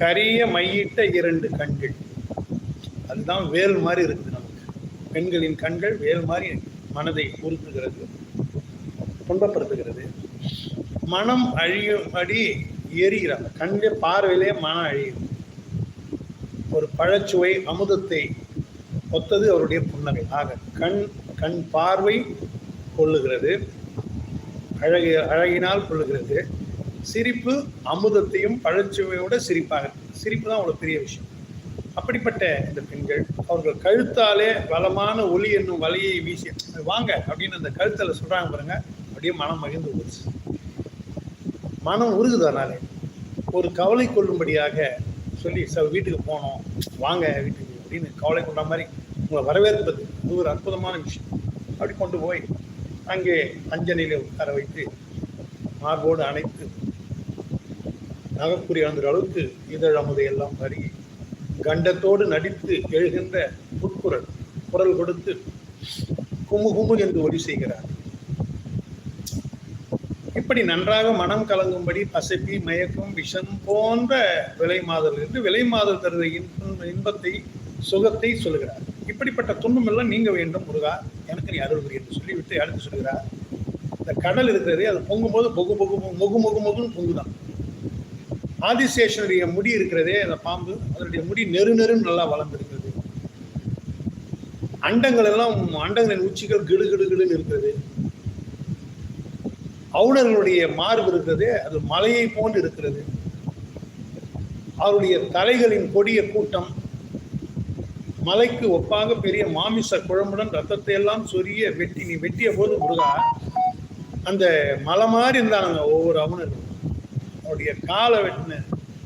கரிய மையிட்ட இரண்டு கண்கள். அதுதான் வேல் மாதிரி இருக்குது நமக்கு. பெண்களின் கண்கள் வேல் மாதிரி மனதை உருக்குகிறது துன்பப்படுத்துகிறது. மனம் அழியும்படி எரிகிறாங்க கண்கள் பார்வையிலே மனம் அழியும். ஒரு பழச்சுவை அமுதத்தை ஒத்தது அவருடைய புன்னகை. ஆக கண் கண் பார்வை கொள்ளுகிறது. அழகு அழகினால் கொள்ளுகிறது. சிரிப்பு அமுதத்தையும் பழச்சுவையோட சிரிப்பாக. சிரிப்பு தான் அவ்வளோ பெரிய விஷயம். அப்படிப்பட்ட இந்த பெண்கள் அவர்கள் கழுத்தாலே வளமான ஒளி என்னும் வலையை வீசி வாங்க அப்படின்னு அந்த கழுத்தில் சொல்கிறாங்க பாருங்க அப்படியே மனம் மகிழ்ந்து போச்சு மனம் உருகுதனாலே ஒரு கவலை கொள்ளும்படியாக சொல்லி சார் வீட்டுக்கு போனோம். வாங்க வீட்டுக்கு அப்படின்னு கவலை கொண்ட மாதிரி உங்களை வரவேற்பது. அது ஒரு அற்புதமான விஷயம். அப்படி கொண்டு போய் அங்கே அஞ்சலியில் உட்கார வைத்து மார்போடு அணைத்து நகப்புரி அந்த அளவுக்கு இதழ் எல்லாம் பருகி கண்டத்தோடு நடித்து எழுகின்ற உட்குரல் குரல் கொடுத்து குமு குமு என்று ஒலி செய்கிறார். இப்படி நன்றாக மனம் கலங்கும்படி பசப்பி மயக்கம் விஷம் போன்ற விலை மாதல் என்று விலை மாதல் தருத இன்பத்தை சுகத்தை சொல்லுகிறார். இப்படிப்பட்ட துன்பம் எல்லாம் நீங்க வேண்டும் முருகா. எனக்கு நீ அருள் என்று சொல்லிவிட்டு அடுத்து சொல்கிறார் இந்த கடல் இருக்கிறதே அது பொங்கும்போது பொகு பொகு பொகு- மொகு மொகு மொகுன்னு பொங்குதான். ஆதிசேஷனுடைய முடி இருக்கிறதே அந்த பாம்பு அதனுடைய முடி நெரு நெருன்னு நல்லா வளர்ந்துருக்கிறது. அண்டங்கள் எல்லாம் அண்டங்களின் உச்சிகள் கிடு கிடு கிடுன்னு இருக்கிறது. அவுணர்களுடைய மார்பு இருக்கிறது அது மலையை போன்று இருக்கிறது. அவருடைய தலைகளின் கொடிய கூட்டம் மலைக்கு ஒப்பாக பெரிய மாமிச குழம்புடன் ரத்தத்தை எல்லாம் சொரிய வெட்டி நீ வெட்டிய போது முருகா அந்த மலை மாதிரி இருந்தாங்க ஒவ்வொரு அவுணர்களும். அவனுடைய காலை வெட்டின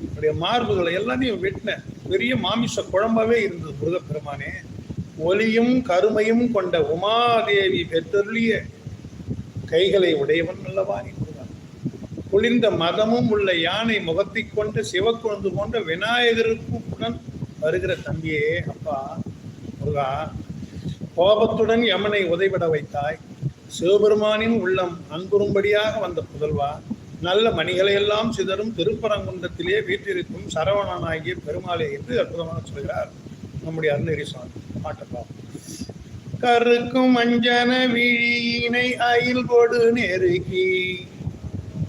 அவருடைய மார்புகளை எல்லாத்தையும் வெட்டின பெரிய மாமிச குழம்பாவே இருந்தது முருகப்பெருமானே. ஒலியும் கருமையும் கொண்ட உமாதேவி பெற்றருளிய கைகளை உடையவன் அல்லவா நீ குளிர்ந்த மதமும் உள்ள யானை முகத்தை கொண்ட சிவக்குழந்து போன்ற விநாயகருக்குடன் வருகிற தம்பியே அப்பா முருகா கோபத்துடன் யமனை உதைவிட வைத்தாய். சிவபெருமானின் உள்ளம் அன்புறும்படியாக வந்த புதல்வா நல்ல மணிகளை எல்லாம் சிதறும் திருப்பரங்குன்றத்திலே வீட்டிற்கும் சரவணனாகிய பெருமாளே என்று அற்புதமாக சொல்கிறார் நம்முடைய அருணகிரி சுவாமி. மாட்டப்பா கருக்கும் அஞ்சன விழியினை அயில் கொடு நெருக்கி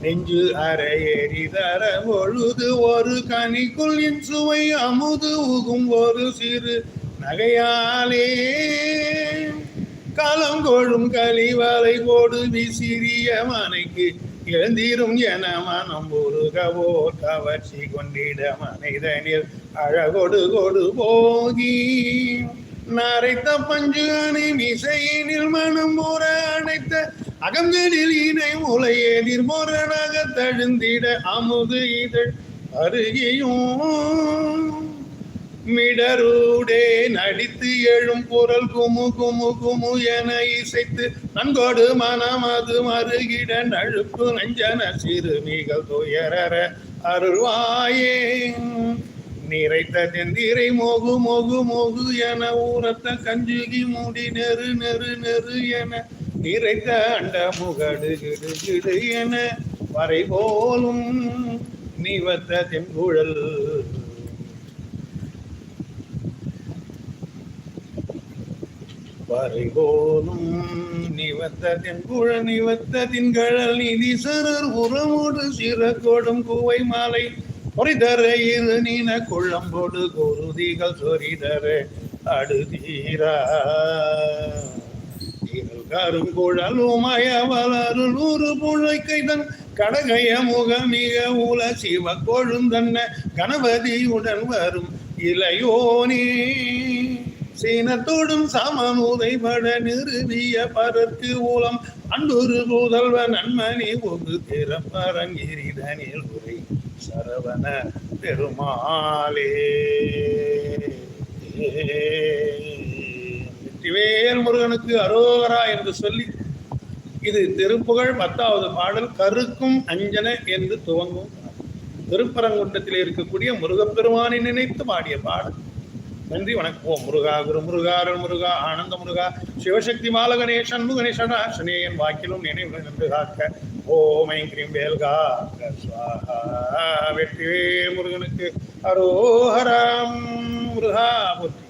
நெஞ்சு அரையேறி தர பொழுது ஒரு கனிக்குள் என் சுவை அமுது உகும் ஒரு சிறு நகையாலே. களங்கொழும் கலிவலை போடு விசிறிய மனைக்கு எழுந்தீரும் என மனம் உருகவோ கவர்ச்சி கொண்டிட மனிதனில் அழகொடு கொடு போகி நரைத்த பஞ்சு அணை மிசையினில் மனம் முற அணைத்த அகந்தனில் இணை முளை எதிர் முரணாக தழுந்திட அமுது இதழ் அருகியும் மிடரூடே நடித்து எழும் குரல் குமு குமு குமு என இசைத்து நன்கோடு மனம் அது மருகிட நழுப்பு நஞ்சன சிறுமிகள் துயரற அருள்வாயே. நிறைத்த தெந்திரை மோகு மோகு மோகு என ஊரத்த கஞ்சுகி மூடி நெரு நெரு நெரு என நிறைத்த அண்ட முகடு கிடு கிடு என வரை போலும் நிவத்த தென்குழல் வரைபோலும் நிவத்ததின் குழ நிவத்ததின் கழல் நிதி சரர் உரமோடு சிறகோடும் குவை மாலை பொறிதர இரு நீன குழம்போடு குருதிகள் சொரிதர அடுதீரா. கருங்குழல் உமய வளரு நூறு புழைக்கைதன் கடகைய முக மிக உல சிவ கொழுந்தன்ன கணபதியுடன் வரும் இளையோனே. சீனத்தோடும் சமனுதைபட நிறுவிய பரற்கு ஊலம். அன்புரு புதல்வ நன்மணி ஒகு திறப்பரங்கிரிதனில் உரை சரவண பெருமாளே. வெற்றிவேல் முருகனுக்கு அரோகரா என்று சொல்லி இது திருப்புகழ் பத்தாவது பாடல் கருக்கும் அஞ்சன என்று துவங்கும். திருப்பரங்குன்றத்தில் இருக்கக்கூடிய முருகப்பெருமானை நினைத்து பாடிய பாடல். நன்றி வணக்கம். ஓ முருகா குரு முருகா அருள் முருகா ஆனந்த முருகா சிவசக்தி மால சண்முகனே சடாசனே என் வாக்கிலும் நினைவு நின்று காக்க. ஓமை கிரீம் வேல்கா வெற்றிவே முருகனுக்கு. அரோஹராம் முருகா புத்தி